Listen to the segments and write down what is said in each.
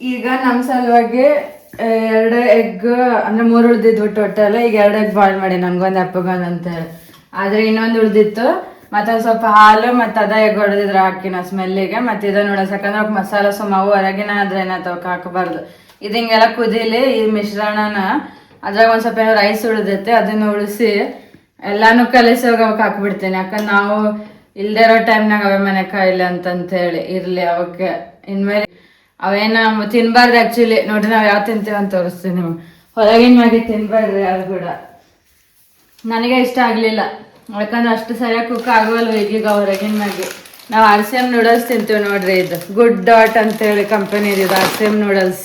ಈಗ ನಮ್ಮ ಸಲುವಾಗಿ ಎರಡು ಎಗ್ ಅಂದ್ರೆ ಮೂರು ಉಳ್ದಿದ್ವು ಟೋಟಲ್ ಈಗ ಎರಡು ಎಗ್ ಬಾಯ್ಲ್ ಮಾಡಿ ನನ್ಗೊಂದು ಅಪ್ಪಗೊಂದು ಅಂತ. ಹೇಳಿ ಆದ್ರೆ ಇನ್ನೊಂದು ಉಳ್ದಿತ್ತು. ಮತ್ತೆ ಸ್ವಲ್ಪ ಹಾಲು ಮತ್ತೆ ಅದ ಎಗ್ ಹೊಡೆದಿದ್ರೆ ಹಾಕಿನ ಸ್ಮೆಲ್ಲಿಗೆ ಮತ್ತೆ ಇದನ್ನ ನೋಡಸ್ ಯಾಕಂದ್ರೆ ಮಸಾಲ ಸುಮಾವು ಹೊರಗಿನ ಆದ್ರೆ ಏನಾಯ್ತು ಹಾಕಬಾರ್ದು. ಇದು ಹಿಂಗೆಲ್ಲ ಕುದೀಲಿ, ಈ ಮಿಶ್ರಣನ ಅದ್ರಾಗ ಒಂದ್ ಸ್ವಲ್ಪ ಏನೋ ರೈಸ್ ಉಳಿದೈತೆ ಅದನ್ನ ಉಳಿಸಿ ಎಲ್ಲಾನು ಕಲಿಸಿ ಹೋಗಿ ಅವಕ್ಕೆ ಹಾಕ್ಬಿಡ್ತೀನಿ. ಯಾಕಂದ್ರೆ ನಾವು ಇಲ್ದೇ ಇರೋ ಟೈಮ್ನಾಗ ಅವೇ ಮನೆ ಕಾಯಿಲೆ ಅಂತಂತ ಹೇಳಿ ಇರ್ಲಿ ಅವಕ್ಕೆ ಇನ್ಮೇಲೆ ಅವೇನ ತಿನ್ಬಾರ್ದು ಆಕ್ಚುಲಿ ನೋಡ್ರಿ ನಾವು ಯಾವ ತಿಂತೀವಿ ಅಂತ ತೋರಿಸ್ತೀವಿ ನಿಮ್ಗೆ. ಹೊರಗಿನ ಮ್ಯಾಗೆ ತಿನ್ಬಾರ್ದು ಯಾರು ಕೂಡ. ನನಗೆ ಇಷ್ಟ ಆಗ್ಲಿಲ್ಲ. ಯಾಕಂದ್ರೆ ಅಷ್ಟು ಸರಿಯಾಗಿ ಕುಕ್ ಆಗೋಲ್ವ ಈಗೀಗ ಹೊರಗಿನ ಮ್ಯಾಗೆ. ನಾವು ಆರ್ ಸಿ ಎಂ ನೂಡಲ್ಸ್ ತಿಂತೀವಿ ನೋಡ್ರಿ ಇದು. ಗುಡ್ ಡಾಟ್ ಅಂತ ಹೇಳಿ ಕಂಪನಿ ಇದು ಆರ್ ಸಿ ಎಂ ನೂಡಲ್ಸ್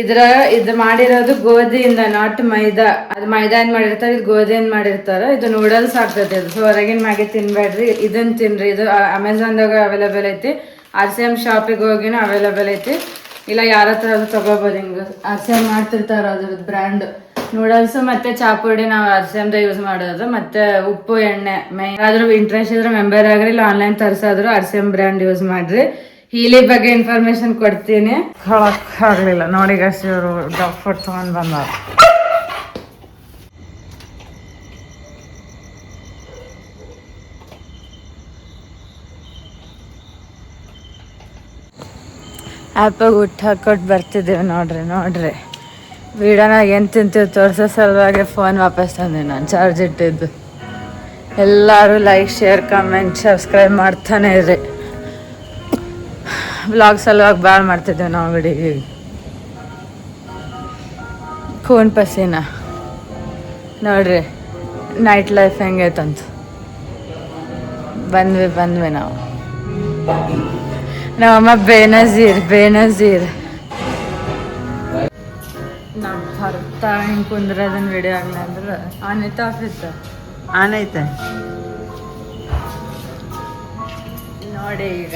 ಇದ್ರ, ಇದು ಮಾಡಿರೋದು ಗೋಧಿಯಿಂದ ನಾಟ್ ಮೈದಾ. ಅದು ಮೈದಾಯಿಂದ ಮಾಡಿರ್ತಾರೆ, ಇದು ಗೋಧಿಯಿಂದ ಮಾಡಿರ್ತಾರೆ, ಇದು ನೂಡಲ್ಸ್ ಆಗ್ತದೆ ಇದು. ಸೊ ಹೊರಗಿನ ಮ್ಯಾಗೆ ತಿನ್ಬೇಡ್ರಿ. ಇದನ್ನ ತಿನ್ರಿ. ಇದು ಅಮೆಝಾನ್ದಾಗ ಅವೈಲೇಬಲ್ ಐತಿ. ಆರ್ ಸಿ ಎಂ ಶಾಪಿಗೆ ಹೋಗಿನ ಅವೈಲೇಬಲ್ ಐತಿ. ಇಲ್ಲ ಯಾರ ಹತ್ರ ಅದು ತಗೋಬೋದು ಹಿಂಗೆ. ಆರ್ ಸಿ ಎಂ ಮಾಡ್ತಿರ್ತಾರೆ ಅದ್ರದ್ದು ಬ್ರ್ಯಾಂಡ್ ನೂಡಲ್ಸ್ ಮತ್ತೆ ಚಾಪುಡಿ ನಾವು ಆರ್ ಸಿ ಎಮ್ದ ಯೂಸ್ ಮಾಡೋದು. ಮತ್ತೆ ಉಪ್ಪು, ಎಣ್ಣೆ ಮೈ ಆದ್ರೂ ಇಂಟ್ರೆಸ್ಟ್ ಇದ್ರೆ ಮೆಂಬರ್ ಆಗ್ರಿ, ಇಲ್ಲ online ತರ್ಸಾದ್ರು R C M brand use ಮಾಡ್ರಿ. ಹೀಲಿ ಬಗ್ಗೆ ಇನ್ಫಾರ್ಮೇಶನ್ ಕೊಡ್ತೀನಿ. ಆಗ್ಲಿಲ್ಲ. ನೋಡಿ ಗಸ್ ಇವರು ಡಾಕ್ಟರ್ ತಗೊಂಡ್ ಬಂದವ್ರು. ಆ್ಯಪಾಗ ಊಟ ಹಾಕೊಟ್ಟು ಬರ್ತಿದ್ದೀವಿ ನೋಡ್ರಿ ನೋಡ್ರಿ. ವೀಡಿಯೋನಾಗ ಏನು ತಿಂತೀವಿ ತೋರಿಸೋ ಸಲುವಾಗಿ ಫೋನ್ ವಾಪಸ್ ತಂದೆ ನಾನು ಚಾರ್ಜ್ ಇಟ್ಟಿದ್ದು. ಎಲ್ಲರೂ ಲೈಕ್ ಶೇರ್ ಕಮೆಂಟ್ ಸಬ್ಸ್ಕ್ರೈಬ್ ಮಾಡ್ತಾನೆ ಇರ್ರಿ. ಬ್ಲಾಗ್ ಸಲುವಾಗಿ ಭಾಳ ಮಾಡ್ತಿದ್ದೇವೆ ನಾವು ಬಿಡಿಗೆ ಖೂನ್ ಪಸೀನ. ನೋಡ್ರಿ ನೈಟ್ ಲೈಫ್ ಹೆಂಗೈತಂತ. ಬಂದ್ವಿ ಬಂದ್ವಿ ನಾವು. ನಮ್ಮಮ್ಮ ಬೇನಜೀರ್ ಬೇನಜೀರ್ ನಾವು ಬರ್ತಾ ಹಿಂಗೆ ಕುಂದ್ರದನ್ನ ವಿಡಿಯೋ ಆಗಲ್ಲ ಅಂದ್ರೆ ಆನೈತೆ ಆಫೀಸ್. ಆನೈತೆ ನೋಡಿ ಈಗ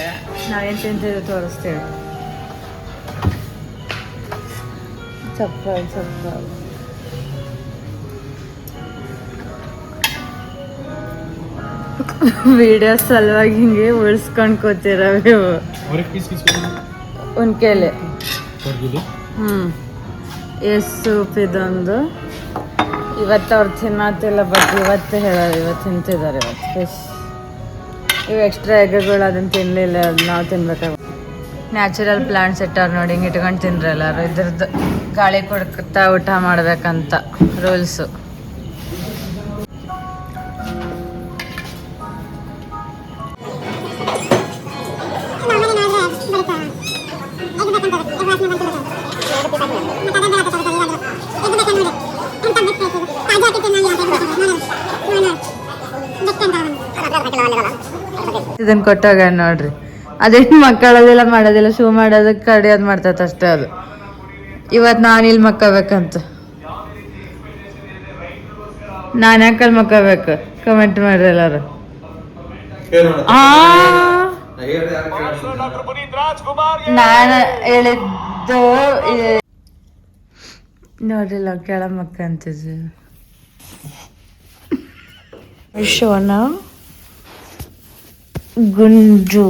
ನಾವೇನು ತಿಂತಿದ್ದು ತೋರಿಸ್ತೇವೆ. ಚಪ್ಪಲ್ ಚಪ್ಪಲ್. ವಿಡಿಯೋ ಸಲುವಾಗಿ ಹಿಂಗೆ ಉಳಿಸ್ಕೊಂಡು ಕೂತಿರವೆ ಉನ್ಕೇಲೆ ಹ್ಞೂ ಎಸ್ ಸೂಪ್ ಇದೊಂದು. ಇವತ್ತು ಅವ್ರು ತಿನ್ನತ್ತಿಲ್ಲ ಬಟ್ ಇವತ್ತು ಹೇಳೋರು ಇವತ್ತು ತಿಂತಿದ್ದಾರೆ ಇವತ್ತು. ಫಿಶ್ ಇವು ಎಕ್ಸ್ಟ್ರಾ ಎಗ್ಗಳು ಅದನ್ನು ತಿನ್ನಲಿಲ್ಲ ಅದು ನಾವು ತಿನ್ಬೇಕಾಗ ನ್ಯಾಚುರಲ್ ಪ್ಲಾಂಟ್ಸ್ ಇಟ್ಟವ್ರು ನೋಡಿ ಹಿಂಗೆ ಇಟ್ಕೊಂಡು ತಿಂದ್ರಲ್ಲ ಎಲ್ಲರೂ. ಇದ್ರದ್ದು ಗಾಳಿ ಕೊಡ್ತಾ ಊಟ ಮಾಡಬೇಕಂತ ರೂಲ್ಸು ಇದನ್ನ ಕೊಟ್ಟಾಗ ನೋಡ್ರಿ. ಅದೇನು ಮಕ್ಕಳದೆಲ್ಲ ಮಾಡೋದಿಲ್ಲ, ಶೂ ಮಾಡೋದಕ್ಕೆ ಕಡಿಯೋದು ಮಾಡ್ತೈತೆ ಅಷ್ಟೇ ಅದು. ಇವತ್ತು ನಾನು ಇಲ್ಲಿ ಮಕ್ಕಬೇಕಂತ. ನಾನು ಯಾಕಲ್ಲಿ ಮಕ್ಕಬೇಕು? ಕಮೆಂಟ್ ಮಾಡ್ರಿ ಎಲ್ಲರು. ನಾನು ಹೇಳಿದ್ದು ನೋಡ್ರಿ ನೋಡ್ರಿಲ್ಲ ಕೆಳ ಮಕ್ಕ ಅಂತಿದ್ವಿ. ವಿಶ್ವನ ಗುಂಜು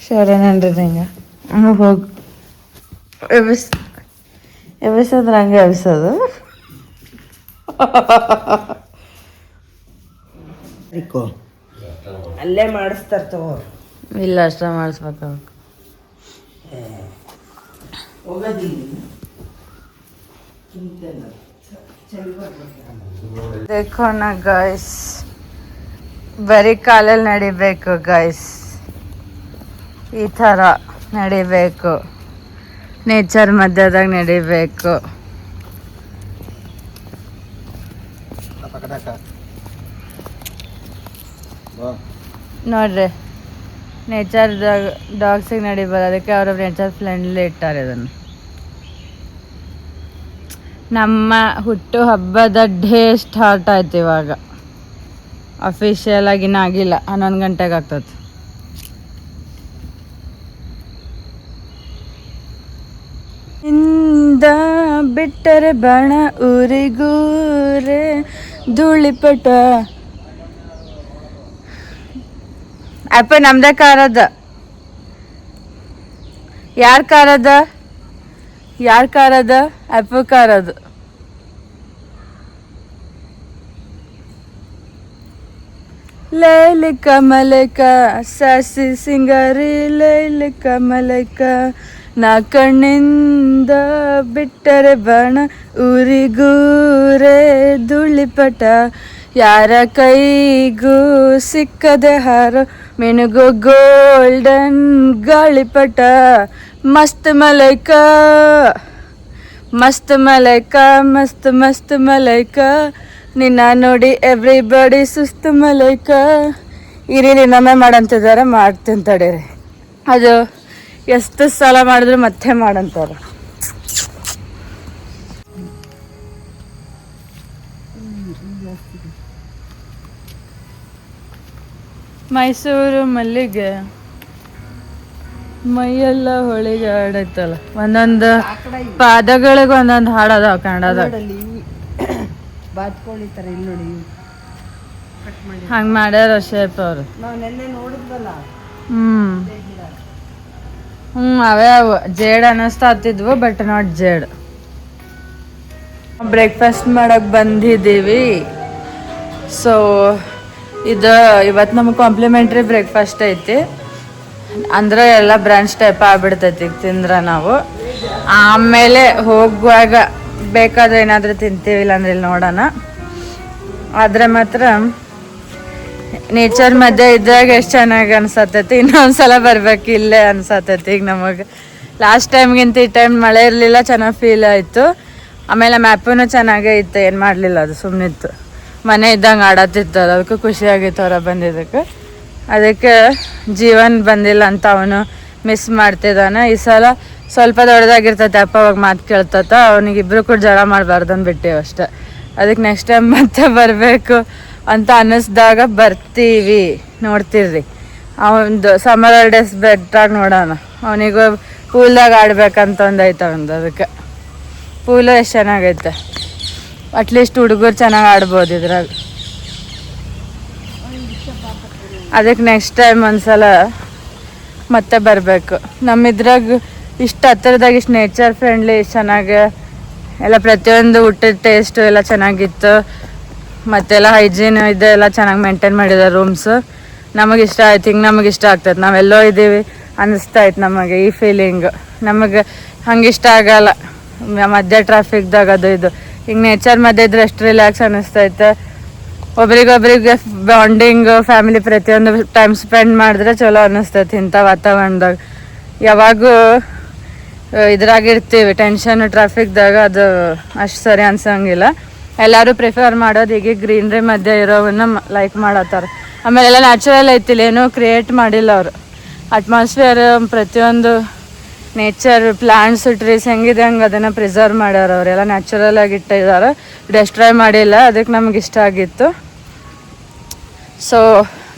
ಶರಣನ್ರಿ ಹಿಂಗ ಹಂಗ ಹೋಗು ಎಬ್ಬಿಸ್ ಎಬ್ಬಿಸಂದ್ರೆ ಹಂಗೆ ಎಬ್ಬಿಸೋದು ಇಕ್ಕೋ ಅಲ್ಲೇ ಮಾಡಿಸ್ತಾರ ತಗೋ ಇಲ್ಲ ಅಷ್ಟ ಮಾಡಿಸ್ಬೇಕು ದೇಖೋಣ ಗಾಯ್ಸ್ ಬರೀ ಕಾಲಲ್ಲಿ ನಡಿಬೇಕು ಗೈಸ್ ಈ ಥರ ನಡಿಬೇಕು. ನೇಚರ್ ಮಧ್ಯದಾಗ ನಡಿಬೇಕು. ನೋಡ್ರಿ ನೇಚರ್ ಡಾಗ್ಸಿಗೆ ನಡಿಬೋದು. ಅದಕ್ಕೆ ಅವರು ನೇಚರ್ ಫ್ರೆಂಡ್ಲಿ ಇಟ್ಟಾರೆ ಇದನ್ನು. ನಮ್ಮ ಹುಟ್ಟು ಹಬ್ಬದ ಡೇ ಸ್ಟಾರ್ಟ್ ಆಯ್ತು ಇವಾಗ. ಅಫಿಷಿಯಲ್ ಆಗಿನ ಆಗಿಲ್ಲ. ಹನ್ನೊಂದು ಗಂಟೆಗೆ ಆಗ್ತದೆ. ಇಂದ ಬಿಟ್ಟರೆ ಬಣ ಊರಿಗೂರೆ ಧೂಳಿಪಟ. ಅಪ್ಪ, ನಮ್ದೇ ಕಾರದ. ಯಾರ ಕಾರದ? ಯಾರ ಕಾರದ? ಅಪ್ಪ ಕಾರದು. ಕಾರ್ ಅದು ಕಮಲಕ ಸಸಿ ಸಿಂಗರಿ ಸಿಂಗಾರಿ ಕಮಲಕ ಮಲೈಕ, ನಾ ಕಣ್ಣಿಂದ ಬಿಟ್ಟರೆ ಬಣ ಊರಿಗೂರೇ ಧೂಳಿಪಟ, ಯಾರ ಕೈಗೂ ಸಿಕ್ಕದೆ ಹಾರ, ಮಿನುಗು ಗೋಲ್ಡನ್ ಗಾಳಿಪಟ. ಮಸ್ತ್ ಮಲೈಕ ಮಸ್ತ್ ಮಲೈಕ, ಮಸ್ತ್ ಮಸ್ತ್ ಮಲೈಕ ನಿನ್ನ ನೋಡಿ ಎವ್ರಿಬಡಿ ಸುಸ್ತು ಮಲೈಕ. ಇರಿ ರೀತಿ ಇನ್ನೊಮ್ಮೆ ಮಾಡಂತಿದ್ದಾರೆ ಮಾಡ್ತೀನಿ ತಡೀರಿ. ಅದು ಎಷ್ಟು ಸಲ ಮಾಡಿದ್ರು ಮತ್ತೆ ಮಾಡಂತಾರೆ. ಮೈಸೂರು ಮಲ್ಲಿಗೆ. ಮೈಯೆಲ್ಲ ಹೊಳಿಗೆ ಹಾಡೈತಲ್ಲ ಒಂದೊಂದು ಪಾದಗಳಿಗೆ ಒಂದೊಂದು ಹಾಡದ ಕನ್ನಡದಾಗ. ಬಾತ್ಕೋಳಿ ಥರ ಇಲ್ಲಿ ನೋಡಿ. ಕಟ್ ಮಾಡಿ. ಹಂಗೆ ಮಾಡ್ಯಾರ ಶೇಪ್ ಅವರು. ನಾವು ನೆನ್ನೆ ನೋಡಿದ್ವಲ್ಲ? ಹ್ಞೂ ಹ್ಞೂ ಅವೇ ಅವು. ಜೇಡ್ ಅನ್ನಿಸ್ತಾ ಹತ್ತಿದ್ವು ಬಟ್ ನಾಟ್ ಜೇಡ್. ಬ್ರೇಕ್ಫಾಸ್ಟ್ ಮಾಡಕ್ ಬಂದಿದ್ದೀವಿ. ಸೊ ಇದು ಇವತ್ತು ನಮಗೆ ಕಾಂಪ್ಲಿಮೆಂಟ್ರಿ ಬ್ರೇಕ್ಫಾಸ್ಟ್ ಐತಿ. ಅಂದ್ರೆ ಎಲ್ಲ ಬ್ರಾಂಚ್ ಟೈಪ್ ಆಗ್ಬಿಡ್ತೈತಿ ತಿಂದ್ರ ನಾವು. ಆಮೇಲೆ ಹೋಗುವಾಗ ಬೇಕಾದ್ರೆ ಏನಾದರೂ ತಿಂತೀವಿ, ಇಲ್ಲಾಂದ್ರೆ ಇಲ್ಲಿ ನೋಡೋಣ. ಆದರೆ ಮಾತ್ರ ನೇಚರ್ ಮಧ್ಯೆ ಇದ್ದಾಗ ಎಷ್ಟು ಚೆನ್ನಾಗಿ ಅನ್ಸತ್ತೈತಿ. ಇನ್ನೊಂದ್ಸಲ ಬರ್ಬೇಕು ಇಲ್ಲೇ ಅನ್ಸತ್ತೈತಿ ಈಗ ನಮಗೆ. ಲಾಸ್ಟ್ ಟೈಮ್ಗಿಂತ ಈ ಟೈಮ್ ಮಳೆ ಇರಲಿಲ್ಲ, ಚೆನ್ನಾಗಿ ಫೀಲ್ ಆಯಿತು. ಆಮೇಲೆ ಮ್ಯಾಪೂ ಚೆನ್ನಾಗೇ ಇತ್ತು, ಏನು ಮಾಡಲಿಲ್ಲ ಅದು ಸುಮ್ಮನಿತ್ತು ಮನೆ ಇದ್ದಂಗೆ ಆಡತ್ತಿತ್ತು ಅದು, ಅದಕ್ಕೂ ಖುಷಿಯಾಗಿತ್ತು ಅವರ ಬಂದಿದ್ದಕ್ಕೆ. ಅದಕ್ಕೆ ಜೀವನ್ ಬಂದಿಲ್ಲ ಅಂತ ಅವನು ಮಿಸ್ ಮಾಡ್ತಿದ್ದಾನೆ. ಈ ಸಲ ಸ್ವಲ್ಪ ದೊಡ್ಡದಾಗಿರ್ತೈತೆ, ಅಪ್ಪ ಅವಾಗ ಮಾತು ಕೇಳ್ತತ್ತ ಅವನಿಗೆ ಇಬ್ಬರು ಕೂಡ ಜಗಳ ಮಾಡಬಾರ್ದು ಅಂದ್ಬಿಟ್ಟೇವು ಅಷ್ಟೆ. ಅದಕ್ಕೆ ನೆಕ್ಸ್ಟ್ ಟೈಮ್ ಮತ್ತೆ ಬರಬೇಕು ಅಂತ ಅನ್ನಿಸ್ದಾಗ ಬರ್ತೀವಿ. ನೋಡ್ತೀರಿ ಅವನದು ಸಮ್ಮರ್ ಹಾಲಿಡೇಸ್ ಬೆಟ್ರಾಗ ನೋಡೋಣ. ಅವನಿಗೂ ಪೂಲ್ದಾಗ ಆಡ್ಬೇಕಂತ ಒಂದೈತೆ ಅವನದು ಅದಕ್ಕೆ. ಪೂಲು ಎಷ್ಟು ಚೆನ್ನಾಗೈತೆ. ಅಟ್ಲೀಸ್ಟ್ ಹುಡುಗರು ಚೆನ್ನಾಗಿ ಆಡ್ಬೋದು ಇದ್ರಾಗ ಅದಕ್ಕೆ ನೆಕ್ಸ್ಟ್ ಟೈಮ್ ಒಂದ್ಸಲ ಮತ್ತೆ ಬರಬೇಕು. ನಮ್ಮ ಇದ್ರಾಗ ಇಷ್ಟು ಹತ್ತಿರದಾಗ ಇಷ್ಟು ನೇಚರ್ ಫ್ರೆಂಡ್ಲಿ ಇಷ್ಟು ಚೆನ್ನಾಗಿ, ಎಲ್ಲ ಪ್ರತಿಯೊಂದು ಊಟದ ಟೇಸ್ಟು ಎಲ್ಲ ಚೆನ್ನಾಗಿತ್ತು. ಮತ್ತೆಲ್ಲ ಹೈಜೀನ್ ಇದೆ, ಎಲ್ಲ ಚೆನ್ನಾಗಿ ಮೇಂಟೈನ್ ಮಾಡಿದ್ದಾರೆ ರೂಮ್ಸ್ ನಮಗೆ ಇಷ್ಟ ಆಯ್ತು ಹಿಂಗೆ ನಮಗೆ ಇಷ್ಟ ಆಗ್ತದೆ. ನಾವೆಲ್ಲೋ ಇದ್ದೀವಿ ಅನ್ನಿಸ್ತಾ ಇತ್ತು ನಮಗೆ ಈ ಫೀಲಿಂಗ್ ನಮಗೆ ಹಂಗೆ ಇಷ್ಟ ಆಗಲ್ಲ. ಮಧ್ಯ ಟ್ರಾಫಿಕ್ದಾಗ ಅದು ಇದು. ಹಿಂಗೆ ನೇಚರ್ ಮಧ್ಯೆ ಇದ್ರೆ ಎಷ್ಟು ರಿಲ್ಯಾಕ್ಸ್ ಅನ್ನಿಸ್ತೈತೆ ಒಬ್ರಿಗೊಬ್ರಿಗೆ ಬಾಂಡಿಂಗ್ ಫ್ಯಾಮಿಲಿ ಪ್ರತಿಯೊಂದು ಟೈಮ್ ಸ್ಪೆಂಡ್ ಮಾಡಿದ್ರೆ ಚಲೋ ಅನ್ನಿಸ್ತೈತಿ ಇಂಥ ವಾತಾವರಣದಾಗ. ಯಾವಾಗೂ ಇದ್ರಾಗಿರ್ತೀವಿ. ಟೆನ್ಷನ್ ಟ್ರಾಫಿಕ್ದಾಗ ಅದು ಅಷ್ಟು ಸರಿ ಅನ್ಸಂಗಿಲ್ಲ. ಎಲ್ಲರೂ ಪ್ರಿಫರ್ ಮಾಡೋದು ಈಗ ಗ್ರೀನ್ರಿ ಮಧ್ಯೆ ಇರೋವನ್ನ ಲೈಕ್ ಮಾಡತ್ತಾರ. ಆಮೇಲೆ ಎಲ್ಲ ನ್ಯಾಚುರಲ್ ಐತಿಲ್ಲ ಏನೂ ಕ್ರಿಯೇಟ್ ಮಾಡಿಲ್ಲ ಅವರು. ಅಟ್ಮಾಸ್ಫಿಯರ್ ಪ್ರತಿಯೊಂದು ನೇಚರ್ ಪ್ಲಾಂಟ್ಸ್ ಟ್ರೀಸ್ ಹೆಂಗಿದೆ ಹಂಗೆ ಅದನ್ನು ಪ್ರಿಸರ್ವ್ ಮಾಡ್ಯಾರ ಅವರೆಲ್ಲ ನ್ಯಾಚುರಲ್ ಆಗಿ ಇಟ್ಟಿದ್ದಾರೆ ಡೆಸ್ಟ್ರಾಯ್ ಮಾಡಿಲ್ಲ ಅದಕ್ಕೆ ನಮ್ಗೆ ಇಷ್ಟ ಆಗಿತ್ತು. ಸೊ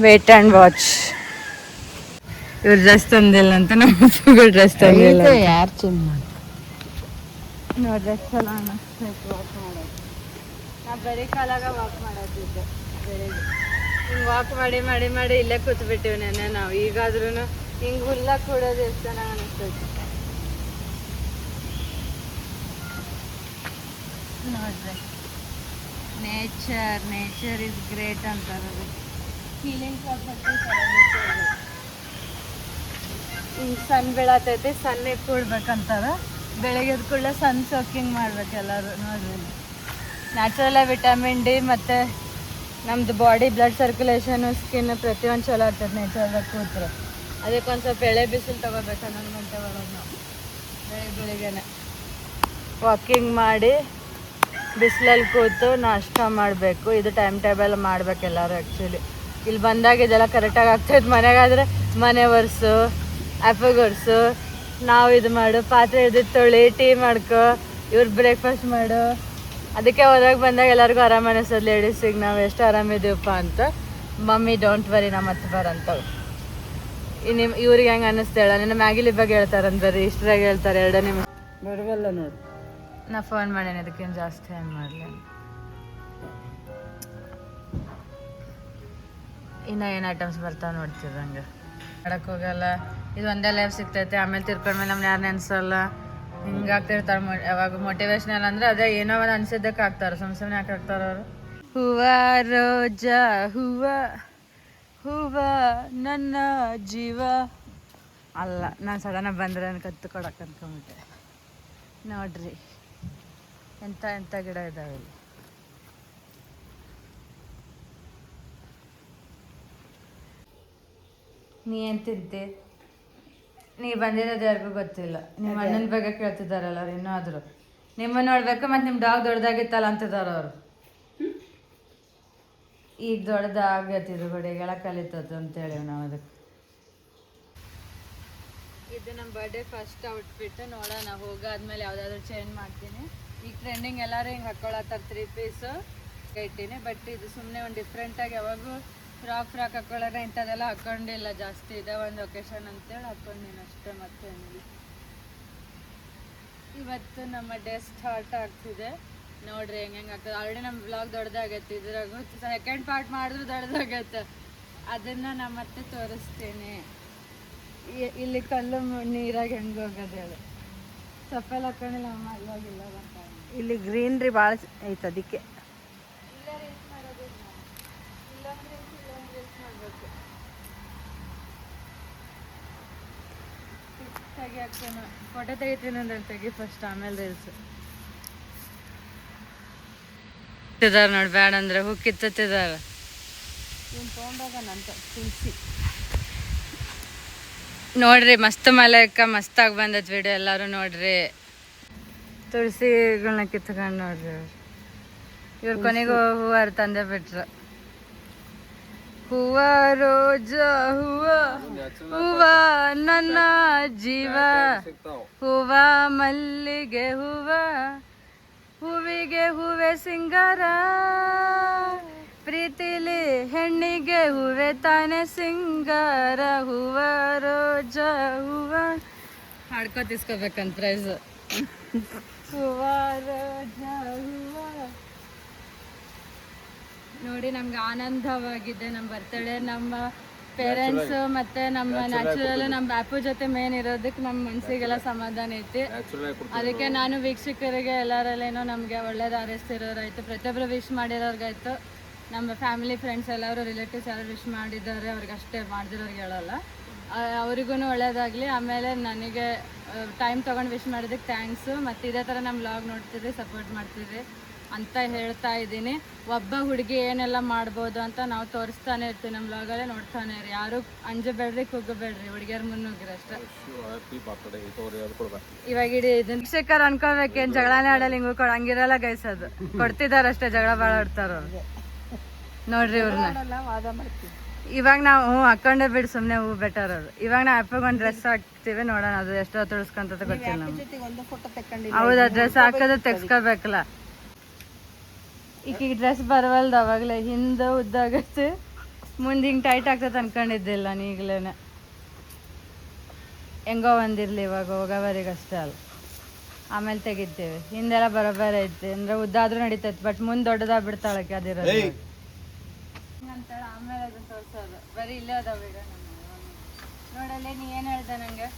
ವೇಟ್ ಆ್ಯಂಡ್ ವಾಚ್ ಇವ್ರ ಡ್ರೆಸ್ ತಂದಿಲ್ಲ ಅಂತ ನಮ್ಮ ಡ್ರೆಸ್ ತಂದಿಲ್ಲ ಯಾರು ಚೆಂದ ಮಾಡಿ ನೋಡ್ರಿ ಚಲೋ ಅನ್ನಿಸ್ತೈತೆ ವಾಕ್ ಮಾಡೋದು. ನಾ ಬರೀ ಕಾಲಾಗ ವಾಕ್ ಮಾಡೋದಿದ್ದೆ ಬೆಳಿಗ್ಗೆ ಹಿಂಗೆ ವಾಕ್ ಮಾಡಿ ಮಾಡಿ ಮಾಡಿ ಇಲ್ಲೇ ಕೂತ್ಬಿಟ್ಟಿವಿ ನೆನ್ನೆ ನಾವು. ಈಗಾದ್ರೂ ಹಿಂಗೆ ಹುಲ್ಲ ಕೂಡೋದು ಎಷ್ಟು ಚೆನ್ನಾಗಿ ಅನಿಸ್ತೈತಿ. ನೋಡ್ರಿ. ನೇಚರ್ ನೇಚರ್ ಇಸ್ ಗ್ರೇಟ್ ಅಂತಾರೆ ಫೀಲಿಂಗ್ಸ್ ಹಿಂಗೆ ಸನ್ ಬೀಳತೈತಿ ಸನ್ ಎತ್ಕೊಳ್ಬೇಕಂತಾರ ಬೆಳಗ್ಗೆ ಕೂಡಲೇ ಸನ್ ಸೋಕಿಂಗ್ ಮಾಡ್ಬೇಕು ಎಲ್ಲರೂ, ನೋಡ್ರಿ. ನ್ಯಾಚುರಲ್ ವಿಟಮಿನ್ ಡಿ ಮತ್ತು ನಮ್ಮದು ಬಾಡಿ ಬ್ಲಡ್ ಸರ್ಕ್ಯುಲೇಷನು ಸ್ಕಿನ್ ಪ್ರತಿಯೊಂದು ಚಲೋ ಆಗ್ತದೆ ನೇಚರ್ದಾಗ ಕೂತ್ರೆ. ಅದಕ್ಕೆ ಒಂದು ಸ್ವಲ್ಪ ಎಳೆ ಬಿಸಿಲು ತೊಗೋಬೇಕು ಹನ್ನೊಂದು ಗಂಟೆ ಒಳಗೆ ನಾವು. ಬೆಳಿಗ್ಗೆ ಬೆಳಿಗ್ಗೆನೆ. ವಾಕಿಂಗ್ ಮಾಡಿ ಬಿಸಿಲಲ್ಲಿ ಕೂತು ನಾಷ್ಟ ಮಾಡಬೇಕು. ಇದು ಟೈಮ್ ಟೇಬಲ್ ಮಾಡ್ಬೇಕು ಎಲ್ಲರೂ ಆ್ಯಕ್ಚುಲಿ ಇಲ್ಲಿ ಬಂದಾಗ ಇದೆಲ್ಲ ಕರೆಕ್ಟಾಗಿ ಆಗ್ತೈತೆ ಮನೆಗಾದರೆ. ಮನೆ ಒರೆಸು. ಒರೆಸು ನಾವು ಇದು ಮಾಡು ಪಾತ್ರೆ ಇದು ತೊಳಿ ಟೀ ಮಾಡ್ಕೊ ಇವ್ರು ಬ್ರೇಕ್ಫಾಸ್ಟ್ ಮಾಡು. ಅದಕ್ಕೆ ಹೋದಾಗ ಬಂದಾಗ ಎಲ್ಲರಿಗೂ ಆರಾಮ ಅನಿಸ್ತದೆ ಲೇಡೀಸಿಗೆ ನಾವು ಎಷ್ಟು ಆರಾಮಿದ್ದೀವಪ್ಪ ಅಂತ. ಮಮ್ಮಿ ಡೋಂಟ್ ವರಿ ನಮ್ಮ ಹತ್ರ ಬರಂತವು ನಿಮ್ಮ ಇವ್ರಿಗೆ ಹೆಂಗೆ ಅನ್ನಿಸ್ತೇಳ ನಿನ್ನ ಮ್ಯಾಗಿಲಿ ಬಗ್ಗೆ ಹೇಳ್ತಾರಂದ್ರೆ ಇಷ್ಟರಾಗ ಹೇಳ್ತಾರೆ ಎರಡು ನಿಮಿಷ ಬರವಲ್ಲ ನೋಡಿ. ನಾ ಫೋನ್ ಮಾಡೇನಿ ಅದಕ್ಕೇನು ಜಾಸ್ತಿ ಏನು ಮಾಡಲಿ ಇನ್ನು ಏನು ಐಟಮ್ಸ್ ಬರ್ತಾವೆ ನೋಡ್ತಿರಂಗೆ ಮಾಡಕ್ಕೆ ಹೋಗಲ್ಲ. ಇದು ಒಂದೇ ಲೈಫ್ ಸಿಗ್ತೈತೆ. ಆಮೇಲೆ ತಿರ್ಕೊಂಡ್ಮೇಲೆ ನಮ್ಗೆ ಯಾರು ನೆನ್ಸಲ್ಲ. ಹಿಂಗಾಗ್ತಿರ್ತಾರೆ ಮೊ ಯಾವಾಗ ಮೋಟಿವೇಶ್ನಲ್ ಅಂದ್ರೆ ಅದೇ ಏನೋ ಒಂದು ಅನ್ಸಿದ್ದಕ್ಕೆ ಹಾಕ್ತಾರೆ ಸುಮ್ ಸುಮ್ಮನೆ ಯಾಕೆ ಆಗ್ತಾರ ಅವರು? ಹೂವ ರೋಜ ಹೂವ ಹೂವ ನನ್ನ ಜೀವ. ಅಲ್ಲ ನಾನು ಸಡನ್ ಬಂದ್ರೆ ಕತ್ತು ಕೊಡಕ್ಕೆ ಅನ್ಕೊಂಬಿಟ್ಟೆ. ನೋಡ್ರಿ ಎಂಥ ಎಂಥ ಗಿಡ ಇದಾವೆ ಇಲ್ಲಿ. ನೀ ಏನ್ ತಿಂತಿ ನೀ ಬಂದಿರೋದು ಯಾರಿಗೂ ಗೊತ್ತಿಲ್ಲ. ನಿಮ್ಮ ಅಣ್ಣನ ಬಗ್ಗೆ ಕೇಳ್ತಿದ್ದಾರಲ್ಲ ಅವ್ರು ಇನ್ನೂ ಆದ್ರು. ನಿಮ್ಮನ್ನ ನೋಡ್ಬೇಕು ಮತ್ತು ನಿಮ್ಮ ಡಾಗ್ ದೊಡ್ಡದಾಗಿತ್ತಲ್ಲ ಅಂತಿದಾರ ಅವರು. ಈಗ ದೊಡ್ಡದಾಗತ್ತಿದ್ರು ಬಿಡಿ ಗೆಳ ಕಲಿತದ್ದು ಅಂತೇಳಿ ನಾವು ಅದಕ್ಕೆ. ಇದು ನಮ್ಮ ಬರ್ಡೇ ಫಸ್ಟ್ ಔಟ್ಫಿಟ್ ನೋಡೋಣ ಹೋಗಾದ್ಮೇಲೆ ಯಾವ್ದಾದ್ರು ಚೇಂಜ್ ಮಾಡ್ತೀನಿ. ಈಗ ಟ್ರೆಂಡಿಂಗ್ ಎಲ್ಲರೂ ಹಿಂಗೆ ಹಾಕೊಳತ್ತಾರ ತ್ರೀ ಪೀಸು ಇಟ್ಟೀನಿ ಬಟ್ ಇದು ಸುಮ್ಮನೆ ಒಂದು ಡಿಫ್ರೆಂಟಾಗಿ ಯಾವಾಗೂ ಫ್ರಾಕ್ ಫ್ರಾಕ್ ಹಾಕೊಳ್ಳೋಣ, ಇಂಥದ್ದೆಲ್ಲ ಹಾಕೊಂಡಿಲ್ಲ ಜಾಸ್ತಿ ಇದೆ ಒಂದು ಒಕೇಶನ್ ಅಂತೇಳಿ ಹಾಕೊಂಡಿನಿ ಅಷ್ಟೇ ಮತ್ತೆ ಇವತ್ತು ನಮ್ಮ ಡೇ ಸ್ಟಾರ್ಟ್ ಆಗ್ತಿದೆ. ನೋಡ್ರಿ ಹೆಂಗೆ ಹೆಂಗೆ ಆಗ್ತದೆ. ಆಲ್ರೆಡಿ ನಮ್ಮ ಬ್ಲಾಗ್ ದೊಡ್ಡದಾಗೈತೆ. ಇದ್ರಾಗೂ ಸೆಕೆಂಡ್ ಪಾರ್ಟ್ ಮಾಡಿದ್ರು ದೊಡ್ಡದಾಗೈತೆ. ಅದನ್ನ ನಾ ಮತ್ತೆ ತೋರಿಸ್ತೀನಿ. ಇಲ್ಲಿ ಕಲ್ಲು ನೀರಾಗ ಹೆಂಗೆ ಹೋಗೋದು ಹೇಳಿ. ಚಪ್ಪಲ್ ಹಾಕೊಂಡಿಲ್ಲ, ಅಮ್ಮ ಹೋಗಿಲ್ಲ ಇಲ್ಲಿ ಗ್ರೀನ್ರಿ ಭಾಳ ಐತೆ ಅದಕ್ಕೆ ಇಲ್ಲೇ ರೀಲ್ಸ್ ಮಾಡೋದಿಲ್ಲ ಇಲ್ಲೊಂದು ರೀಲ್ಸ್ ಇಲ್ಲೊಂದು ರೀಲ್ಸ್ ಮಾಡಬೇಕು ಫೋಟೋ ತೆಗಿತೀನಿ ಅಂದ್ರೆ ತೆಗಿ ಫಸ್ಟ್ ಆಮೇಲೆ ರೀಲ್ಸ್ ತಿದಾರ ನೋಡಿ ಬ್ಯಾಡ ಅಂದ್ರೆ ಹೂ ಕಿತ್ತಿದಾರ ಇವ್ನು ತೊಗೊಂಡೋಗ ನಂತ ತುಳಸಿ. ನೋಡ್ರಿ ಮಸ್ತ್ ಮಲಕ್ಕ ಮಸ್ತಾಗಿ ಬಂದತ್ ವಿಡಿಯೋ ಎಲ್ಲರೂ ನೋಡ್ರಿ. ತುಳಸಿಗಳನ್ನ ಕಿತ್ಕೊಂಡು ನೋಡ್ರಿ ಇವ್ರ ಕೊನೆಗೂ ಹೂವಾರ ತಂದೆ ಬಿಟ್ರು. ಹೂವ ರೋಜ ಹೂವ ಹೂವ ನನ್ನ ಜೀವ. ಹೂವ ಮಲ್ಲಿಗೆ ಹೂವ ಹೂವಿಗೆ ಹೂವೆ ಸಿಂಗಾರ. ಪ್ರೀತಿಲಿ ಹೆಣ್ಣಿಗೆ ಹೂವೆ ತಾನೆ ಸಿಂಗಾರ. ಹೂವ ರೋಜ ಹೂವ. ಹಾಡ್ಕೊ ತಿಸ್ಕೋಬೇಕಂತ ಪ್ರೈಸ್. ಹೂವ ರೋಜ ಹೂವ. ನೋಡಿ ನಮ್ಗೆ ಆನಂದವಾಗಿದೆ ನಮ್ಮ ಬರ್ತಡೇ ನಮ್ಮ ಪೇರೆಂಟ್ಸ್ ಮತ್ತೆ ನಮ್ಮ ನ್ಯಾಚುರಲ್ ನಮ್ಮ ಬ್ಯಾಪು ಜೊತೆ ಮೇನ್ ಇರೋದಕ್ಕೆ ನಮ್ಮ ಮನಸ್ಸಿಗೆಲ್ಲ ಸಮಾಧಾನ ಐತಿ. ಅದಕ್ಕೆ ನಾನು ವೀಕ್ಷಕರಿಗೆ ಎಲ್ಲರಲ್ಲೇನೋ ನಮಗೆ ಒಳ್ಳೇದು ಹಾರೈಸ್ತಿರೋರಾಯ್ತು. ಪ್ರತಿಯೊಬ್ಬರು ವಿಶ್ ಮಾಡಿರೋರ್ಗಾಯ್ತು. ನಮ್ಮ ಫ್ಯಾಮಿಲಿ ಫ್ರೆಂಡ್ಸ್ ಎಲ್ಲರೂ ರಿಲೇಟಿವ್ಸ್ ಯಾರು ವಿಶ್ ಮಾಡಿದ್ದಾರೆ. ಅವ್ರಿಗೆ ಅಷ್ಟೇ ಮಾಡ್ದಿರೋರ್ಗೆ ಹೇಳಲ್ಲ. ಅವ್ರಿಗೂ ಒಳ್ಳೇದಾಗಲಿ. ಆಮೇಲೆ ನನಗೆ ಟೈಮ್ ತೊಗೊಂಡು ವಿಶ್ ಮಾಡೋದಕ್ಕೆ ಥ್ಯಾಂಕ್ಸು ಮತ್ತು ಇದೇ ಥರ ನಮ್ಮ ಲಾಗ್ ನೋಡ್ತಿದ್ರಿ ಸಪೋರ್ಟ್ ಮಾಡ್ತಿದ್ರಿ. ಅಂತ ಹೇಳ್ತಾ ಇದ್ದೀನಿ. ಒಬ್ಬ ಹುಡುಗಿ ಏನೆಲ್ಲ ಮಾಡ್ಬೋದು ಅಂತ ನಾವು ತೋರಿಸ್ತಾನೆ ಇರ್ತೀವಿ ನಮ್ಮ ಬ್ಲಾಗಲ್ಲೇ ನೋಡ್ತಾನೆ ಇರಿ. ಯಾರು ಅಂಜಬೇಡ್ರಿ ಕುಗ್ಗಬೇಡ್ರಿ ಹುಡುಗಿಯರ್ ಮುನ್ನುಗ್ರಿ ಅಷ್ಟೇ. ಇವಾಗ ಇಡೀ ಇದನ್ನ ಶಿಕ್ಷಕರು ಅನ್ಕೋಬೇಕೇನ್ ಜಗಳನೇ ಆಡಲ್ಲ, ಹಿಂಗೂ ಕೊಡ, ಹಂಗಿರಲ್ಲ ಗೈಸದು ಕೊಡ್ತಿದಾರ ಅಷ್ಟೇ, ಜಗಳ ಭಾಳ ಆಡ್ತಾರ. ನೋಡ್ರಿ ಇವ್ರನ್ನ ಇವಾಗ ನಾವು ಹ್ಞೂ, ಹಾಕೊಂಡೇ ಬಿಡಿ ಸುಮ್ಮನೆ ಹೂ ಬೆಟರ್ ಅದು. ಇವಾಗ ನಾವು ಅಪ್ಪಗೆ ಒಂದು ಡ್ರೆಸ್ ಹಾಕ್ತೀವಿ, ನೋಡೋಣ, ಅದು ಎಷ್ಟೋ ತೊಳಸ್ಕೊಂತ ಗೊತ್ತಿಲ್ಲ ಹೌದಾ ಡ್ರೆಸ್ ಹಾಕೋದು ತೆಗ್ಸ್ಕೋಬೇಕಲ್ಲ. ಈಗ ಈ ಡ್ರೆಸ್ ಬರವಲ್ದು ಅವಾಗಲೇ ಹಿಂದೆ ಉದ್ದ ಆಗತ್ತೆ ಮುಂದೆ ಹಿಂಗೆ ಟೈಟ್ ಆಗ್ತದೆ ಅನ್ಕೊಂಡಿದ್ದಿಲ್ಲ ನಾನು ಈಗಲೇ ಹೆಂಗೋ ಒಂದಿರ್ಲಿ ಇವಾಗ ಹೋಗೋವರೆಗೆ ಅಷ್ಟೇ ಅಲ್ಲ. ಆಮೇಲೆ ತೆಗಿತೇವೆ. ಹಿಂದೆಲ್ಲ ಬರೋಬರ ಐತೆ. ಅಂದ್ರೆ ಉದ್ದಾದ್ರೂ ನಡೀತೈತಿ ಬಟ್ ಮುಂದೆ ದೊಡ್ಡದಾಗ ಬಿಡ್ತಾಳಕ್ಕೆ ಅದಿರೋದು. ಆಮೇಲೆ ಅದು ತೋರಿಸೋದು. ಬರೀ ಇಲ್ಲೇ ಅದಾವ ಈಗ ನೋಡಲ್ಲೇ ನೀ ಏನು ಹೇಳ್ದೆ ನಂಗೆ?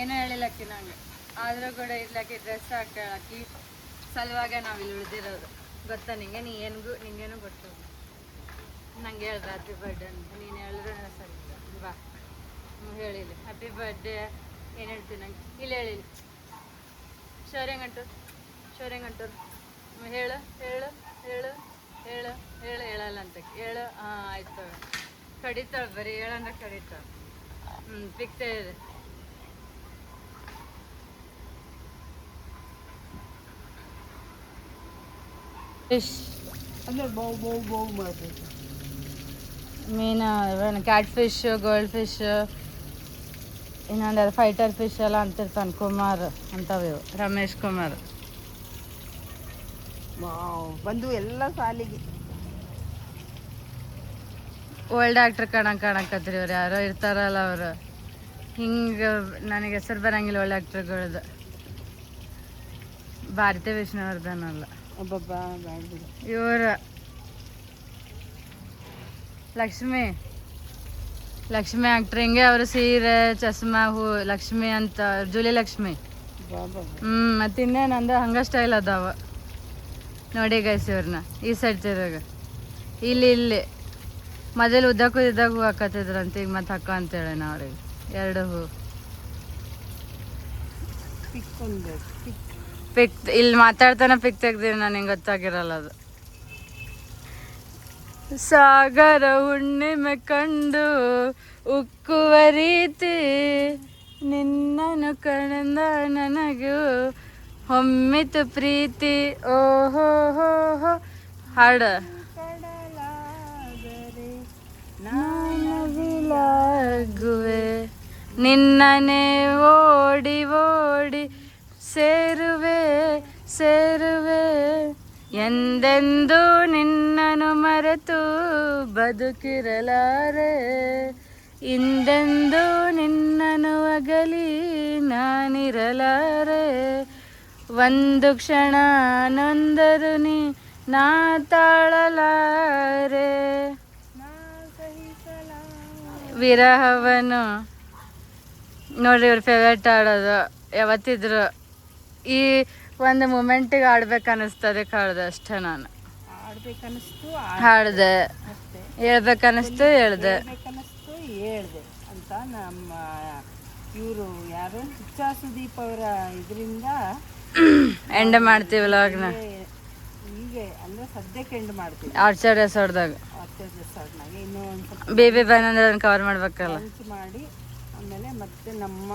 ಏನೂ ಹೇಳಿಲ್ಲಕ್ಕಿ ನಂಗೆ. ಆದರೂ ಕೂಡ ಇರ್ಲಕ್ಕಿ ಡ್ರೆಸ್ ಹಾಕಿ ಸಲುವಾಗೆ ನಾವು ಇಲ್ಲಿ ಉಳಿದಿರೋದು. ಗೊತ್ತಾ, ನಿಂಗೆ, ನೀ ಏನ್ಗೂ, ನಿಂಗೇನು ಗೊತ್ತು. ನಂಗೆ ಹೇಳ್ದೆ ಹ್ಯಾಪಿ ಬರ್ಡೇ ಅಂತ. ನೀನು ಹೇಳಿದ್ರೆ ಸರಿ ಬಾ. ಹೇಳಿಲ್ಲ ಹ್ಯಾಪಿ ಬರ್ಡೇ ಏನು ಹೇಳ್ತೀನಿ ನಂಗೆ? ಇಲ್ಲಿ ಹೇಳಿಲ್ಲ ಶೋರ್ಯಂಗಂಟು ಶೋರ್ಯಂಗಂಟು ಹ್ಞೂ ಹೇಳು ಹೇಳು ಹೇಳು ಹೇಳು ಹೇಳು, ಹೇಳಲ್ಲ ಅಂತ. ಹೇಳು ಹಾಂ ಆಯ್ತು. ಕಡಿತಾಳೆ ಬರೀ, ಹೇಳಂದ್ರೆ ಕಡಿತಾಳೆ. ಹ್ಞೂ ಸಿಗ್ತಾ ಇದೆ ಫಿಶ್ ಅಂದ್ರೆ ಬೌ ಬೌ ಬೌ ಮಾಡ್ಬೇಕು ಮೀನು ಕ್ಯಾಟ್ ಫಿಶ್ ಗೋಲ್ಡ್ ಫಿಶ್ ಇನ್ನೊಂದು ಫೈಟರ್ ಫಿಶ್ ಎಲ್ಲ ಅಂತಿರ್ತಾನೆ ಕುಮಾರ್ ಅಂತವು ಇವು ರಮೇಶ್ ಕುಮಾರ್. ಬಂದು ಎಲ್ಲ ಸಾಲಿಗೆ. ಓಲ್ಡ್ ಆಕ್ಟ್ರ್ ಕಾಣಕ್ ಕಾಣಕತ್ರಿ ಅವ್ರು ಯಾರೋ ಇರ್ತಾರಲ್ಲ ಅವರು. ಹಿಂಗೆ ನನಗೆ ಹೆಸರು ಬರಂಗಿಲ್ಲ ಒಳ್ಳೆ ಆಕ್ಟ್ರ್ಗಳದ್ದು ಭಾರತೀಯ ವಿಷ್ಣುವರ್ಧನ್ ಅಲ್ಲ. ಇವರು. ಲಕ್ಷ್ಮಿ. ಲಕ್ಷ್ಮಿ ಆಕ್ಟ್ರ್ ಹಿಂಗೆ ಅವರು ಸೀರೆ ಚಸ್ಮಾ ಹೂ ಲಕ್ಷ್ಮಿ ಅಂತ ಜೂಲಿ ಲಕ್ಷ್ಮಿ. ಹ್ಮ್ ಮತ್ತೆ ಇನ್ನೇನು ಅಂದ್ರೆ ಹಂಗ ಸ್ಟೈಲ್ ಅದಾವ. ನೋಡಿ ಗೈಸ್ ಇವ್ರನ್ನ ಈ ಸೈಡ್ ತಿರುಗ. ಇಲ್ಲಿ ಇಲ್ಲಿ. ಮೊದಲು ಉದ್ದಕ್ಕೂ ಇದ್ದಾಗ ಹೂ ಹಾಕತ್ತಿದ್ರಂತ ಈಗ ಮತ್ತೆ ಹಾಕೋ ಅಂತೇಳಿ ಅವ್ರಿಗೆ. ಎರಡು ಹೂ. ಪಿಕ್ ಇಲ್ಲಿ ಮಾತಾಡ್ತಾನೆ ಪಿಕ್ ತೆಗ್ದೀನಿ ನನಗೆ ಗೊತ್ತಾಗಿರಲ್ಲ ಅದು. ಸಾಗರ ಹುಣ್ಣಿಮೆ ಕಂಡು ಉಕ್ಕುವ ರೀತಿ ನಿನ್ನನು ಕಣಂದ ನನಗೂ ಹೊಮ್ಮಿತು ಪ್ರೀತಿ. ಓಹೋ ಹೋ ಹೋ. ಹಾಡ. ನಾನು ನಿನ್ನನೆ ಓಡಿ ಓಡಿ ಸೇರುವೆ ಸೇರುವೆ. ಎಂದೆಂದು ನಿನ್ನನು ಮರೆತು ಬದುಕಿರಲಾರೆ? ಇಂದೆಂದು ನಿನ್ನನು ಅಗಲಿ ನಾನಿರಲಾರೆ? ಒಂದು ಕ್ಷಣ ನೊಂದರು ನೀ ನಾ ತಾಳಲಾರೆ. ವಿರಹವನು ನೋಡ್ರಿ ಇವ್ರ ಫೇವ್ರೇಟ್ ಆಡೋದು ಯಾವತ್ತಿದ್ರು. ಈ ಒಂದು ಮೂಮೆಂಟಿಗೆ ಆಡ್ಬೇಕು ಅನಿಸ್ತದೆ ಕಳ್ದ ಅಷ್ಟೇ ನಾನು. ಆಡ್ಬೇಕನ್ನಿಸ್ತು ಹಾಡ್ದೆ. ಹೇಳ್ಬೇಕನಿಸ್ತು ಹೇಳ್ಬೇಕನ್ನಿಸ್ತು ಹೇಳ್ದೆ. ಹೇಳ್ಬೇಕನ್ನಿಸ್ತು ಹೇಳ್ದೆ ಅಂತ ನಮ್ಮ ಇವರು ಯಾರು? ಹುಚ್ಚ ಸುದೀಪ್ ಅವರ ಇದರಿಂದ ಎಂಡ್ ಮಾಡ್ತೀವಿ ವ್ಲಾಗ್ನ ಹೀಗೆ ಅಂದ್ರೆ ಸದ್ಯಕ್ಕೆ ಎಂಡ್ ಮಾಡ್ತೀವಿ. ಆರ್ಚರ್ ರೆಸಾರ್ಟ್ದಾಗ ಆರ್ಚರ್ ರೆಸಾರ್ಟ್ನಾಗ ಇನ್ನೂ ಒಂದು ಸ್ವಲ್ಪ ಬೇಬಿ ಬಂದ್ರೆ ಅದನ್ನ ಕವರ್ ಮಾಡ್ಬೇಕಲ್ಲ. ಲಂಚ್ ಮಾಡಿ ಆಮೇಲೆ ಮತ್ತೆ ನಮ್ಮ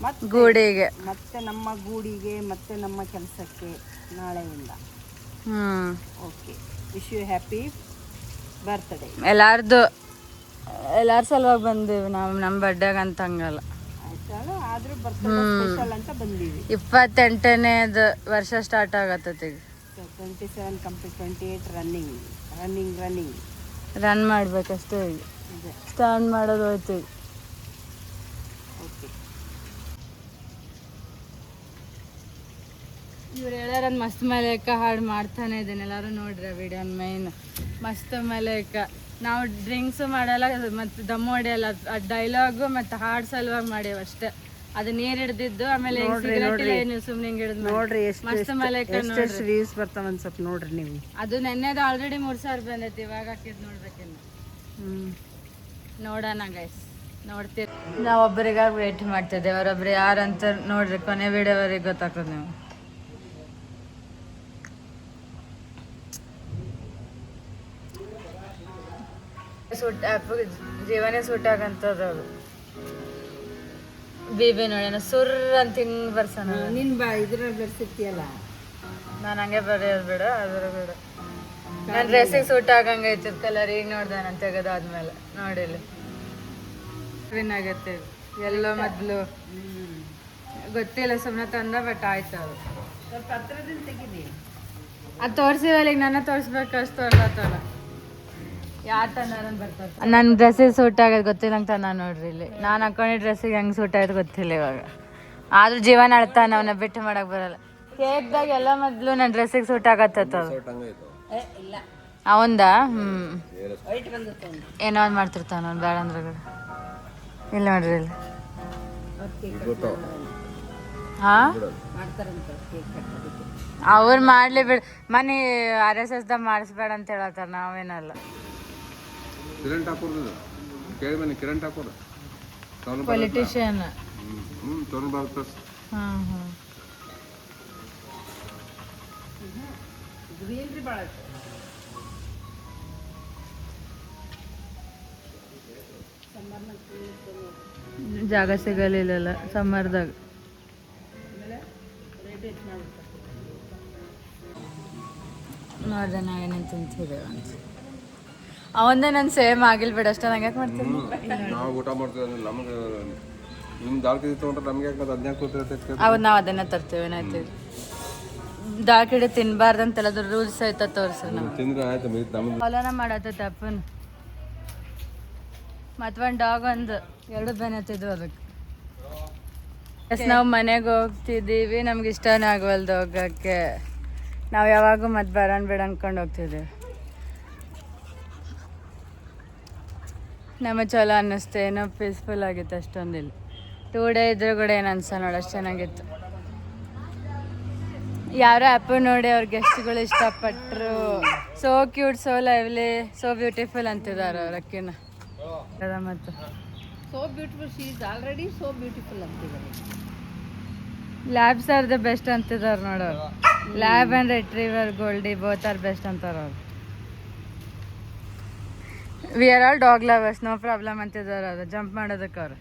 ಮತ್ತೆ ಗೂಡಿಗೆ. ಮತ್ತೆ ನಮ್ಮ ಗೂಡಿಗೆ ಮತ್ತೆ ನಮ್ಮ ಕೆಲಸಕ್ಕೆ ನಾಳೆಯಿಂದ. ಹ್ಮ್. Okay wish you happy birthday ಎಲ್ಲಾರ್ದು ಎಲ್ಲಾರ ಸಲುವಾಗಿ ಬಂದೀವಿ ನಾವು ನಮ್ಮ ಬರ್ಡ್ಯಾಗ ಅಂತ ಹಂಗಲ್ಲ ಆದ್ರೂ ಬರ್ತ್ಡೇ ಸ್ಪೆಷಲ್ ಅಂತ ಬಂದೀವಿ. ಇಪ್ಪತ್ತೆಂಟನೇದು ವರ್ಷ ಸ್ಟಾರ್ಟ್ ಆಗತ್ತೈತಿ ಈಗ twenty seven complete twenty eight running running running run ಮಾಡ್ಬೇಕಷ್ಟೇ ಈಗ. ಸ್ಟಾರ್ಟ್ ಮಾಡೋದು ಹೋಯ್ತು ಈಗ ಓಕೆ ಇವ್ರು ಹೇಳ್ಯಾರ ಮಸ್ತ್ ಮಲೇಕ ಹಾಡು ಮಾಡ್ತಾನೆ ಇದ್ದೇನೆ. ಎಲ್ಲರೂ ನೋಡ್ರಿ ವಿಡಿಯೋನ್ ಮೈನ್ ಮಸ್ತ್ ಮಲೇಕ ನಾವು ಡ್ರಿಂಕ್ಸ್ ಮಾಡಲ್ಲ ಮತ್ತು ದಮ್ಮೋಡಿ ಅಲ್ಲ ಆ ಡೈಲಾಗು ಮತ್ತು ಹಾಡು ಸಲುವಾಗಿ ಮಾಡೇವು ಅಷ್ಟೇ. ಅದು ನೀರು ಹಿಡ್ದಿದ್ದು ಆಮೇಲೆ ಸುಮ್ಮನೆ ಹಿಂಗೆ ಹಿಡಿದು ನೋಡ್ರಿ ಎಷ್ಟು ಮಸ್ತ್ ಮಲೇಕ ಎಷ್ಟೆಷ್ಟು ವ್ಯೂಸ್ ಬರ್ತಾವ ಒಂದು ಸ್ವಲ್ಪ ನೋಡ್ರಿ ನೀವು. ಅದು ನೆನ್ನೆದು ಆಲ್ರೆಡಿ ಮೂರು ಸಾವಿರ ಬಂದೈತಿ ಇವಾಗ ಹಾಕಿದ್ ನೋಡ್ಬೇಕಿನ್ನು ಹ್ಮ್. ನೋಡೋಣ ಗೈಸ್ ನೋಡ್ತೀರಿ. ನಾವು ಒಬ್ಬರಿಗಾಗಿ ವೇಟ್ ಮಾಡ್ತಿದ್ದೇವೆ. ಅವರೊಬ್ರು ಯಾರಂತ ನೋಡ್ರಿ ಕೊನೆ ವಿಡಿಯೋವರೆಗೆ ಗೊತ್ತಾಗ್ತದೆ ನೀವು ಸೂಟ್ ಆ್ಯಪ್ ಜೀವನೇ ಸೂಟ್ ಆಗಂತದ ಅದು. ಬೀಬಿ ನೋಡೋಣ ಸುರ್ ಅಂತ ಹಿಂಗೆ ಬರ್ಸೋಣ. ನಿನ್ ಬಾ ಇದ್ರಲ್ಲಿ ಬರ್ಸಿರ್ತೀಯಲ್ಲ. ನಾನು ಹಂಗೆ ಬರೆಯೋದು ಬೇಡ ಅದ್ರ ಬೇಡ. ನನ್ನ ಡ್ರೆಸ್ಸಿಗೆ ಸೂಟ್ ಆಗಂಗೈತಿ ಕಲರ್ ಈಗ ನೋಡ್ದೆ ನಾನು ತೆಗೆದಾದ್ಮೇಲೆ ಸ್ಕ್ರೀನ್ ವಿನ್ ಆಗತ್ತೆ ಎಲ್ಲೋ ಮೊದ್ಲು. ಗೊತ್ತಿಲ್ಲ ಸುಮ್ಮನೆ ತಂದ ಬಟ್ ಆಯ್ತು ಅದು. ಸ್ವಲ್ಪ ಹತ್ರದಿಂದ ತೆಗೀರಿ. ಅದು ತೋರಿಸಿವಲ್ಲ ಈಗ ನನ್ನ ತೋರಿಸ್ಬೇಕು ಅಷ್ಟು ಬರ್ತಾರೆ ನನ್ನ ಡ್ರೆಸ್ಸಿಗೆ ಸೂಟ್ ಆಗೋದು ಗೊತ್ತಿಲ್ಲ ಅಂತ ನಾನು ನೋಡ್ರಿ ಇಲ್ಲಿ. ನಾನು ಹಾಕೊಂಡಿದ್ದ ಡ್ರೆಸ್ಸಿಗೆ ಹೆಂಗೆ ಸೂಟ್ ಆಗೋದು ಗೊತ್ತಿಲ್ಲ ಇವಾಗ. ಆದ್ರೂ ಜೀವನ ಅಳ್ತಾನೆ ಅವನ್ನ ಬಿಟ್ಟು ಮಾಡಕ್ ಬರಲ್ಲ. ಕೇಕ್ದಾಗ ಎಲ್ಲ ಮೊದಲು ನನ್ನ ಡ್ರೆಸ್ಸಿಗೆ ಸೂಟ್ ಆಗತ್ತದ ಇಲ್ಲ. ಅವಂದ ಹ್ಮ್. ಏನೋ ಒಂದು ಮಾಡ್ತಿರ್ತಾನ ಅವ್ನು ಬೇಡ ಅಂದ್ರೆ ಇಲ್ಲ ನೋಡ್ರಿ ಇಲ್ಲಿ. ಹಾ? ಅವ್ರು ಮಾಡ್ಲಿ ಬಿಡ್. ಮನೆ ಆರ್ ಎಸ್ ಎಸ್ದಾಗ ದ ಮಾಡಿಸ್ಬೇಡ ಅಂತ ಹೇಳತ್ತಾರ ನಾವೇನಲ್ಲ. ಕಿರಣ್ ಠಾಕೂರ್ ಕೇಳಿ ಬನ್ನಿ ಕಿರಣ್ ಠಾಕೂರ್. ಪೊಲಿಟಿಷಿಯನ್ ಹ್ಞೂ ಸೌನ್ ಭಾರತ್ ಪ್ಲಸ್ ಗ್ರೀನ್ರಿ ಭಾಳ ಜಾಗ ಸಿಗಲಿಲ್ಲಲ್ಲ ಸಮ್ಮರ್ದಾಗ. ನೋಡ್ದೆ ನಾವೇನೇನು ತಿಂತಿದ್ದೇವೆ ಅಂತ. ಅವಂದೇ ನಾನು ಸೇಮ್ ಆಗಿಲ್ ಬಿಡ ಅಷ್ಟೇ ನಂಗೆ ಯಾಕೆ ಮಾಡ್ತೀನಿ ನಾವು ಊಟ ಮಾಡ್ತೀವಿ ನಮಗೆ ನಿಮ್ಮ ದಾಲ್ ಕೆಜಿ ತೊಗೊಂಡ್ರೆ ನಮ್ಗೆ ಯಾಕೆ ಅದು ಹದಿನಾಲ್ಕು ಕೊಡ್ತೀರ ಅವತ್ತು ನಾವು ಅದನ್ನ ತರ್ತೇವೆ ಏನಾಯ್ತು ದಾಲ್ ತಿನ್ನಬಾರ್ದು ಅದ್ರ ರೂಲ್ಸ್ ಐತ ತೋರಿಸ್ರಿ ನಾವು ತಿಂದ್ರೆ ಆಯ್ತು ಮುಗಿತು ನಮ್ದು ಹೊಲನ ಮಾಡತ್ತ ಅಪ್ಪನ ಮತ್ತೊಂದು ಡಾಗ್ ಒಂದು ಎರಡು ಬೆನ್ನತ್ತಿದ್ವು ಅದಕ್ಕೆ ಎಸ್ ನಾವು ಮನೆಗೆ ಹೋಗ್ತಿದ್ದೀವಿ ನಮ್ಗೆ ಇಷ್ಟನೇ ಆಗವಲ್ದು ಹೋಗಕ್ಕೆ. ನಾವು ಯಾವಾಗೂ ಮತ್ತೆ ಬರೋಣ ಬಿಡ ಅನ್ಕೊಂಡು ಹೋಗ್ತಿದ್ದೀವಿ. ನಮ್ಮ ಚಲೋ ಅನ್ನಿಸ್ತು. ಏನೋ ಪೀಸ್ಫುಲ್ ಆಗಿತ್ತು ಅಷ್ಟೊಂದಿಲ್ಲ. ಟೂ ಡೇ ಇದ್ರೂ ಕೂಡ ಏನು ಅನ್ಸ ನೋಡಿ ಅಷ್ಟು ಚೆನ್ನಾಗಿತ್ತು. ಯಾರೋ ಆ್ಯಪು ನೋಡಿ ಅವ್ರ ಗೆಸ್ಟ್ಗಳು ಇಷ್ಟಪಟ್ಟರು so cute so lively so beautiful ಅಂತಿದ್ದಾರೆ ಅವ್ರ ಅಕ್ಕಿನ. ಮತ್ತು? So beautiful she is already so beautiful ಅಂತಿದ್ದಾರೆ. ಲ್ಯಾಬ್ಸ್ ಆರ್ ದ ಬೆಸ್ಟ್ ಅಂತಿದ್ದಾರೆ ನೋಡೋರು lab and retriever Goldie both are best ಅಂತಾರೆ ಅವ್ರು. We are all dog lovers no problem ಅಂತಿದ್ದಾರೆ ಅದು ಜಂಪ್ ಮಾಡೋದಕ್ಕೆ ಅವ್ರು.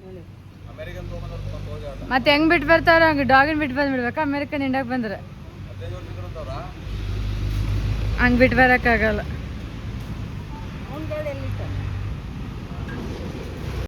ಮತ್ತೆ ಹೆಂಗ್ ಬಿಟ್ಟು ಬರ್ತಾರ ಹಂಗೆ ಡಾಗಿನ್ ಬಿಟ್ಟು ಬಂದ್ಬಿಡ್ಬೇಕಾ? ಅಮೇರಿಕನ್ ಇಂಡಿಯಾಗೆ ಬಂದ್ರೆ. ಹಂಗೆ ಬಿಟ್ಟು ಬರೋಕ್ಕಾಗಲ್ಲ.